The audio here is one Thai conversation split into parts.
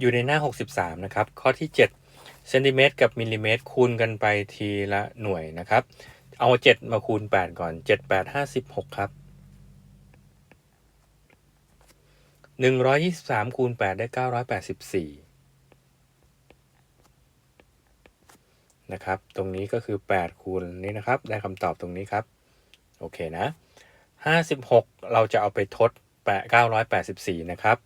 อยู่ในหน้า 63 นะครับ ข้อที่ 7เซนติเมตรกับมิลลิเมตรคูณกันไปทีละหน่วยนะครับ เอา 7 มาคูณ 8 ก่อน 7 8 56 ครับ 123 คูณ 8 ได้ 984 นะครับ ตรงนี้ก็คือ 8 คูณนี้นะครับ ได้คำตอบตรงนี้ครับ โอเคนะ 56 เราจะเอาไปทด8 984 นะครับ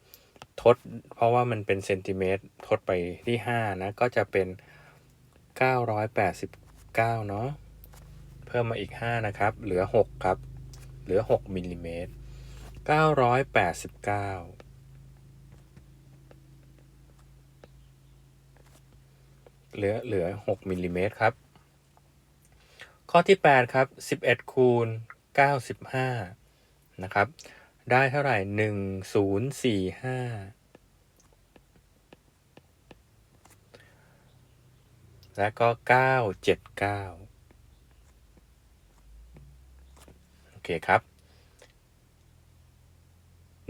ทด เพราะว่ามันเป็นเซนติเมตรทดไปที่ 5 นะ ก็จะเป็น 989 เนาะเพิ่มมาอีก 5 นะครับ เหลือ 6 ครับ เหลือ 6มิลลิเมตร989เหลือเหลือ 6มิลลิเมตรครับ ข้อที่ 8 ครับ 11 คูณ 95 นะครับ ได้เท่าไหร่หนึ่งศูนย์สี่ห้าแล้วก็เก้าเจ็ดเก้าโอเคครับ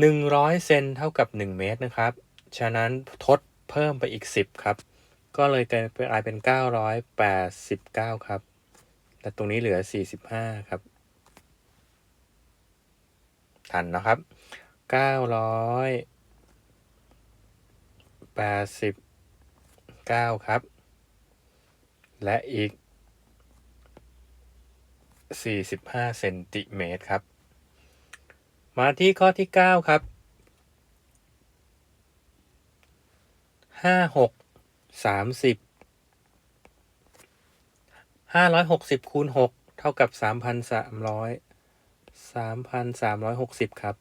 หนึ่งร้อยเซนเท่ากับหนึ่งเมตรนะครับ ฉะนั้นทดเพิ่มไปอีกสิบครับ ก็เลยกลายเป็นเก้าร้อยแปดสิบเก้าครับและตรงนี้เหลือสี่สิบห้าครับ ทันนะครับ989ครับ และอีก45เซนติเมตรครับ มาที่ข้อที่9ครับ5 6 30 560คูณ6เท่ากับ 3,300 3,360ครับ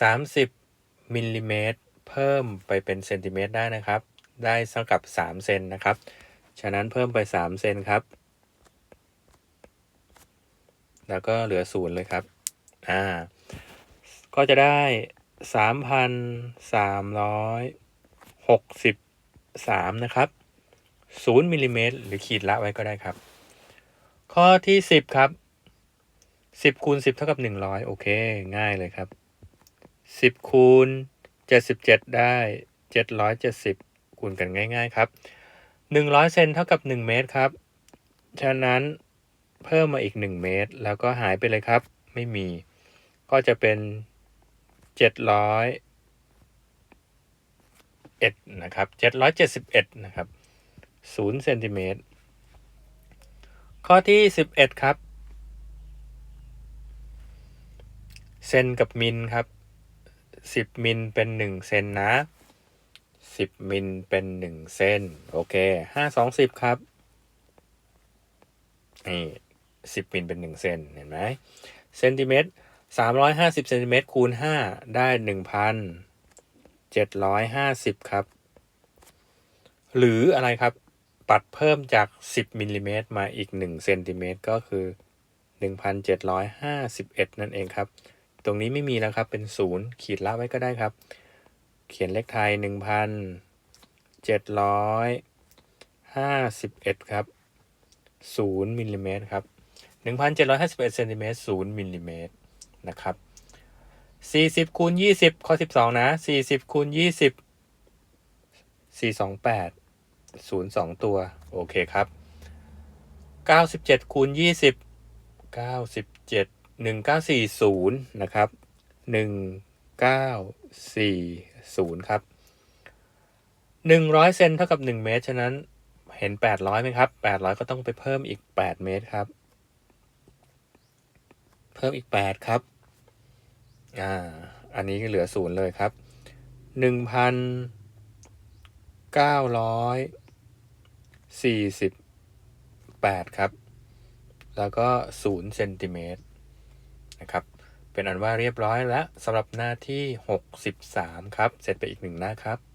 30มิลลิเมตรเพิ่มไปเป็นเซนติเมตรได้นะครับ ได้เท่ากับ3เซนนะครับ ฉะนั้นเพิ่มไป3เซนครับ แล้วก็เหลือศูนย์เลยครับ อ่า ก็จะได้3,363นะครับ0มิลลิเมตรหรือขีดละไว้ก็ได้ครับ ข้อที่10ครับ สิบคูณสิบเท่ากับหนึ่งร้อยโอเค ง่ายเลยครับสิบคูณเจ็ดสิบเจ็ดได้เจ็ดร้อยเจ็ดสิบคูณกันง่าย ๆครับหนึ่งร้อยเซนเท่ากับหนึ่งเมตรครับ ฉะนั้นเพิ่มมาอีกหนึ่งเมตร แล้วก็หายไปเลยครับ ไม่มี ก็จะเป็นเจ็ดร้อยเอ็ดนะครับเจ็ดร้อยเจ็ดสิบเอ็ดนะครับศูนย์เซนติเมตรข้อที่สิบเอ็ดครับ เซนกับมิลครับสิบมิลเป็นหนึ่งเซนนะสิบมิลเป็นหนึ่งเซนโอเคห้าสองสิบครับนี่สิบมิลเป็นหนึ่งเซนเห็นไหมเซนติเมตรสามร้อยห้าสิบเซนติเมตรคูณห้าได้หนึ่งพันเจ็ดร้อยห้าสิบครับ หรืออะไรครับ ปัดเพิ่มจากสิบมิลลิเมตรมาอีกหนึ่งเซนติเมตรก็คือหนึ่งพันเจ็ดร้อยห้าสิบเอ็ดนั่นเองครับ ตรงนี้ไม่มีแล้วครับ เป็น0ขีดละไว้ก็ได้ครับ เขียนเลขไทย1,751ครับ0มิลลิเมตรครับ1,751เซนติเมตร0มิลลิเมตรนะครับ40คูณ20ข้อ12นะ40คูณ20 428 02ตัว โอเคครับ97คูณ20 97 1940 นะครับ 1940 ครับ 100 เซนเท่ากับ 1 เมตร ฉะนั้นเห็น 800ไหมครับ 800 ก็ต้องไปเพิ่มอีก 8 เมตรครับ เพิ่มอีก 8 ครับ อ่า อันนี้ก็เหลือศูนย์เลยครับหนึ่งพันเก้าร้อยสี่สิบแปดครับ แล้วก็ศูนย์เซนติเมตร นะครับ เป็นอันว่าเรียบร้อยแล้วสำหรับหน้าที่หกสิบสามครับ เสร็จไปอีกหนึ่งหน้าครับ